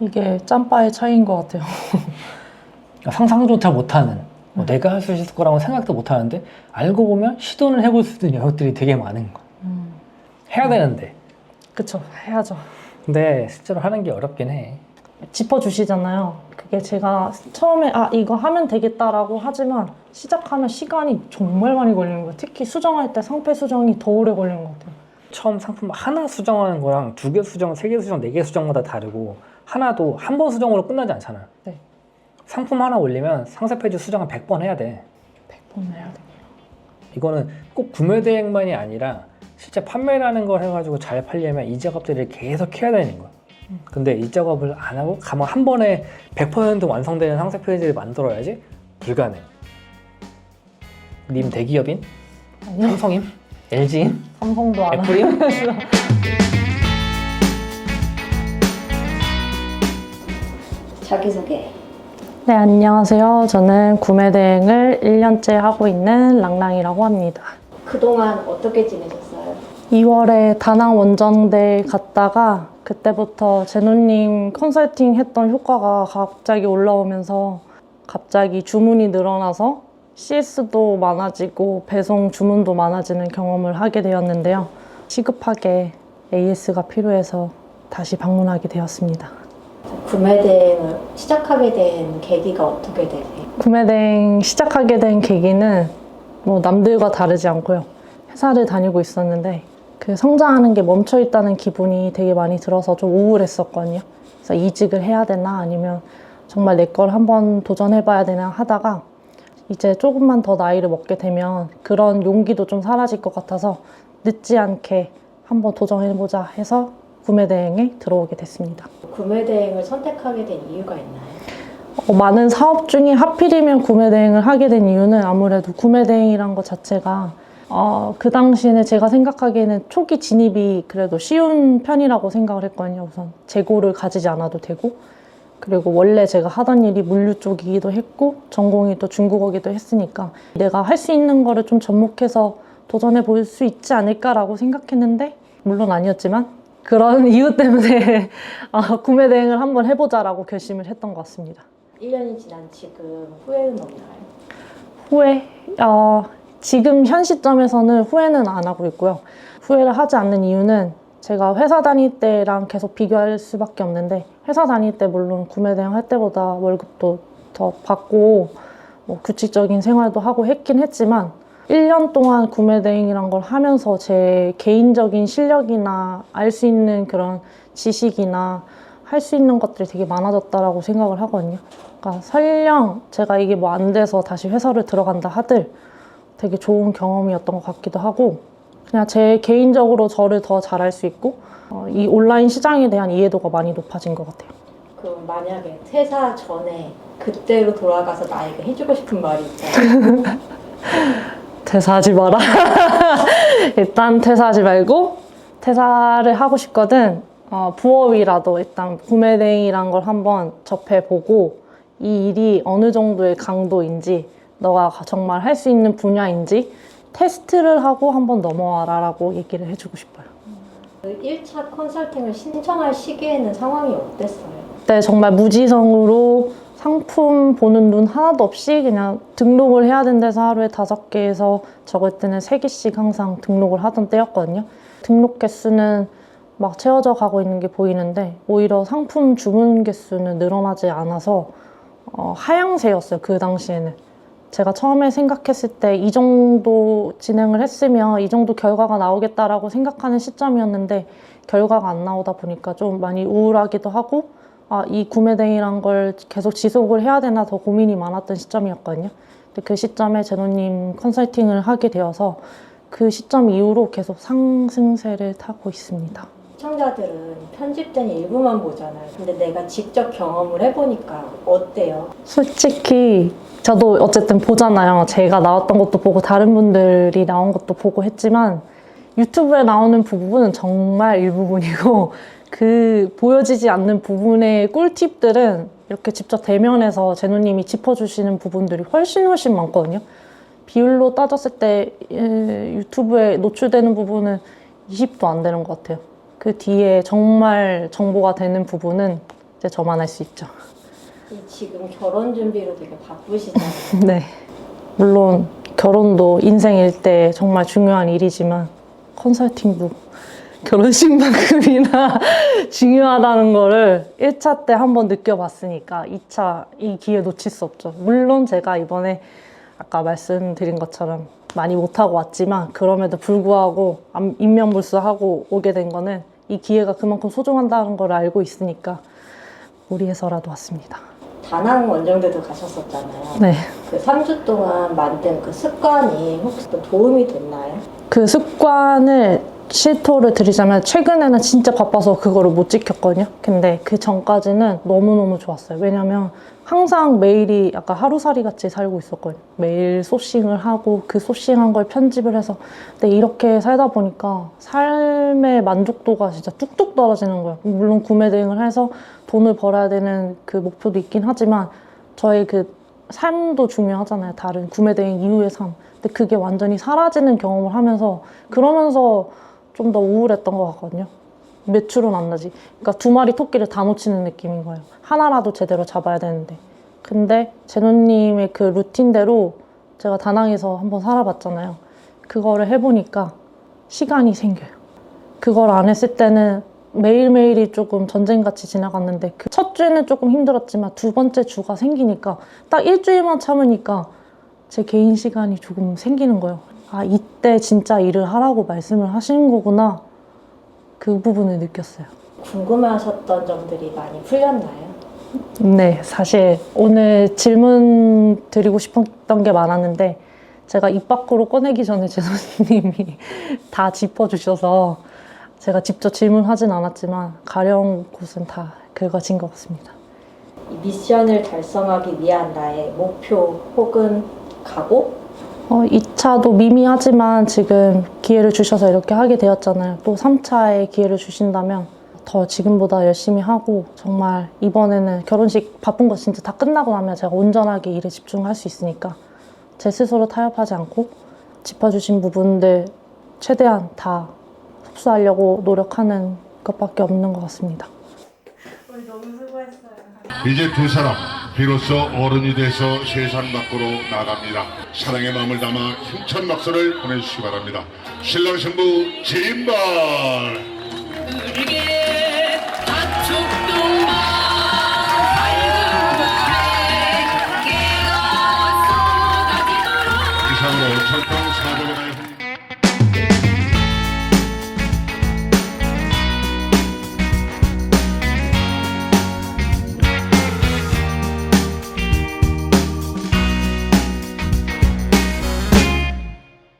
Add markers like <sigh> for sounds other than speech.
이게 짬바의 차이인 것 같아요. 상상조차 못하는 뭐 내가 할 수 있을 거라고 생각도 못하는데 알고 보면 시도는 해볼 수 있는 영역들이 되게 많은 거. 음, 해야 되는데. 그쵸. 해야죠. 근데 실제로 하는 게 어렵긴 해. 짚어주시잖아요. 그게 제가 처음에 아 이거 하면 되겠다라고 하지만 시작하면 시간이 정말 많이 걸리는 거예요. 특히 수정할 때 상패 수정이 더 오래 걸리는 것 같아요. 처음 상품 하나 수정하는 거랑 두 개 수정, 세 개 수정, 네 개 수정마다 다르고 하나도 한 번 수정으로 끝나지 않잖아. 네. 상품 하나 올리면 상세 페이지 수정을 100번 해야 돼. 100번 해야 돼. 이거는 꼭 구매 대행만이 아니라 실제 판매라는 걸 해가지고 잘 팔려면 이 작업들을 계속 해야 되는 거야. 음. 근데 이 작업을 안 하고 가만 한 번에 100% 완성되는 상세 페이지를 만들어야지 불가능. 님 대기업인? 아니요. 삼성인? LG인? 삼성도 안 하고. 애플인? 자기소개. 네, 안녕하세요. 저는 구매 대행을 1년째 하고 있는 랑랑이라고 합니다. 그동안 어떻게 지내셨어요? 2월에 다낭 원정대 갔다가 그때부터 제노님 컨설팅 했던 효과가 갑자기 올라오면서 갑자기 주문이 늘어나서 CS도 많아지고 배송 주문도 많아지는 경험을 하게 되었는데요. 시급하게 AS가 필요해서 다시 방문하게 되었습니다. 구매 대행을 시작하게 된 계기가 어떻게 되세요? 구매대행 시작하게 된 계기는 뭐 남들과 다르지 않고요. 회사를 다니고 있었는데 그 성장하는 게 멈춰 있다는 기분이 되게 많이 들어서 좀 우울했었거든요. 그래서 이직을 해야 되나 아니면 정말 내 걸 한번 도전해봐야 되나 하다가 이제 조금만 더 나이를 먹게 되면 그런 용기도 좀 사라질 것 같아서 늦지 않게 한번 도전해보자 해서 구매 대행에 들어오게 됐습니다. 구매 대행을 선택하게 된 이유가 있나요? 어, 많은 사업 중에 하필이면 구매 대행을 하게 된 이유는 아무래도 구매 대행이란 것 자체가 어, 그 당시에는 제가 생각하기에는 초기 진입이 그래도 쉬운 편이라고 생각을 했거든요. 우선 재고를 가지지 않아도 되고 그리고 원래 제가 하던 일이 물류 쪽이기도 했고 전공이 또 중국어기도 했으니까 내가 할 수 있는 거를 좀 접목해서 도전해 볼 수 있지 않을까라고 생각했는데 물론 아니었지만 그런 <laughs> 이유 때문에 <laughs> 아, 구매 대행을 한번 해보자라고 결심을 했던 것 같습니다. 1년이 지난 지금 후회는 없나요? 후회, 어, 지금 현 시점에서는 후회는 안 하고 있고요. 후회를 하지 않는 이유는 제가 회사 다닐 때랑 계속 비교할 수밖에 없는데 회사 다닐 때 물론 구매 대행 할 때보다 월급도 더 받고 뭐 규칙적인 생활도 하고 했긴 했지만 1년 동안 구매 대행이란 걸 하면서 제 개인적인 실력이나 알 수 있는 그런 지식이나 할 수 있는 것들이 되게 많아졌다라고 생각을 하거든요. 그러니까 설령 제가 이게 뭐 안 돼서 다시 회사를 들어간다 하들 되게 좋은 경험이었던 것 같기도 하고 그냥 제 개인적으로 저를 더 잘할 수 있고 어, 이 온라인 시장에 대한 이해도가 많이 높아진 것 같아요. 그럼 만약에 퇴사 전에 그때로 돌아가서 나에게 해주고 싶은 말이 있다면 <laughs> 퇴사하지 마라. <laughs> 일단 퇴사하지 말고 퇴사를 하고 싶거든 어, 부업이라도 일단 구매 대행이란 걸 한번 접해보고 이 일이 어느 정도의 강도인지 너가 정말 할 수 있는 분야인지 테스트를 하고 한번 넘어와라 라고 얘기를 해주고 싶어요. 그 1차 컨설팅을 신청할 시기에는 상황이 어땠어요? 그때 정말 무지성으로 상품 보는 눈 하나도 없이 그냥 등록을 해야 된데서 하루에 다섯 개에서 적을 때는 세 개씩 항상 등록을 하던 때였거든요. 등록 개수는 막 채워져 가고 있는 게 보이는데 오히려 상품 주문 개수는 늘어나지 않아서 어, 하향세였어요. 그 당시에는. 제가 처음에 생각했을 때 이 정도 진행을 했으면 이 정도 결과가 나오겠다라고 생각하는 시점이었는데 결과가 안 나오다 보니까 좀 많이 우울하기도 하고 아, 이 구매대행이란 걸 계속 지속을 해야 되나 더 고민이 많았던 시점이었거든요. 근데 그 시점에 제노님 컨설팅을 하게 되어서 그 시점 이후로 계속 상승세를 타고 있습니다. 시청자들은 편집된 일부만 보잖아요. 근데 내가 직접 경험을 해보니까 어때요? 솔직히 저도 어쨌든 보잖아요. 제가 나왔던 것도 보고 다른 분들이 나온 것도 보고 했지만 유튜브에 나오는 부분은 정말 일부분이고 그 보여지지 않는 부분의 꿀팁들은 이렇게 직접 대면에서 제노님이 짚어주시는 부분들이 훨씬 훨씬 많거든요. 비율로 따졌을 때 에, 유튜브에 노출되는 부분은 20도 안 되는 것 같아요. 그 뒤에 정말 정보가 되는 부분은 이제 저만 할 수 있죠. 이 지금 결혼 준비로 되게 바쁘시잖아요. <laughs> 네. 물론 결혼도 인생 일대 정말 중요한 일이지만 컨설팅도 결혼식만큼이나 <laughs> 중요하다는 거를 1차 때 한번 느껴봤으니까 2차 이 기회 놓칠 수 없죠. 물론 제가 이번에 아까 말씀드린 것처럼 많이 못하고 왔지만 그럼에도 불구하고 암- 인명불수하고 오게 된 거는 이 기회가 그만큼 소중한다는 걸 알고 있으니까 무리해서라도 왔습니다. 다낭 원정대도 가셨었잖아요. 네. 그 3주 동안 만든 그 습관이 혹시 또 도움이 됐나요? 그 습관을 실토를 드리자면 최근에는 진짜 바빠서 그거를 못 지켰거든요. 근데 그 전까지는 너무너무 좋았어요. 왜냐면 항상 매일이 약간 하루살이 같이 살고 있었거든요. 매일 소싱을 하고 그 소싱한 걸 편집을 해서 근데 이렇게 살다 보니까 삶의 만족도가 진짜 뚝뚝 떨어지는 거예요. 물론 구매 대행을 해서 돈을 벌어야 되는 그 목표도 있긴 하지만 저의 그 삶도 중요하잖아요. 다른 구매 대행 이후의 삶. 근데 그게 완전히 사라지는 경험을 하면서 그러면서 좀 더 우울했던 것 같거든요. 매출은 안 나지. 그러니까 두 마리 토끼를 다 놓치는 느낌인 거예요. 하나라도 제대로 잡아야 되는데. 근데 제노님의 그 루틴대로 제가 다낭에서 한번 살아봤잖아요. 그거를 해보니까 시간이 생겨요. 그걸 안 했을 때는 매일매일이 조금 전쟁같이 지나갔는데 그 첫 주에는 조금 힘들었지만 두 번째 주가 생기니까 딱 일주일만 참으니까 제 개인 시간이 조금 생기는 거예요. 아, 이때 진짜 일을 하라고 말씀을 하시는 거구나. 그 부분을 느꼈어요. 궁금하셨던 점들이 많이 풀렸나요? 네, 사실 오늘 질문 드리고 싶었던 게 많았는데 제가 입 밖으로 꺼내기 전에 <laughs> 제선님이 다 짚어주셔서 제가 직접 질문하진 않았지만 가려운 곳은 다 긁어진 것 같습니다. 이 미션을 달성하기 위한 나의 목표 혹은 각오? 어, 2차도 미미하지만 지금 기회를 주셔서 이렇게 하게 되었잖아요. 또 3차에 기회를 주신다면 더 지금보다 열심히 하고 정말 이번에는 결혼식 바쁜 거 진짜 다 끝나고 나면 제가 온전하게 일에 집중할 수 있으니까 제 스스로 타협하지 않고 짚어주신 부분들 최대한 다 흡수하려고 노력하는 것밖에 없는 것 같습니다. 이제 두 사람 비로소 어른이 돼서 세상 밖으로 나갑니다. 사랑의 마음을 담아 힘찬 박수를 보내주시기 바랍니다. 신랑 신부 진발.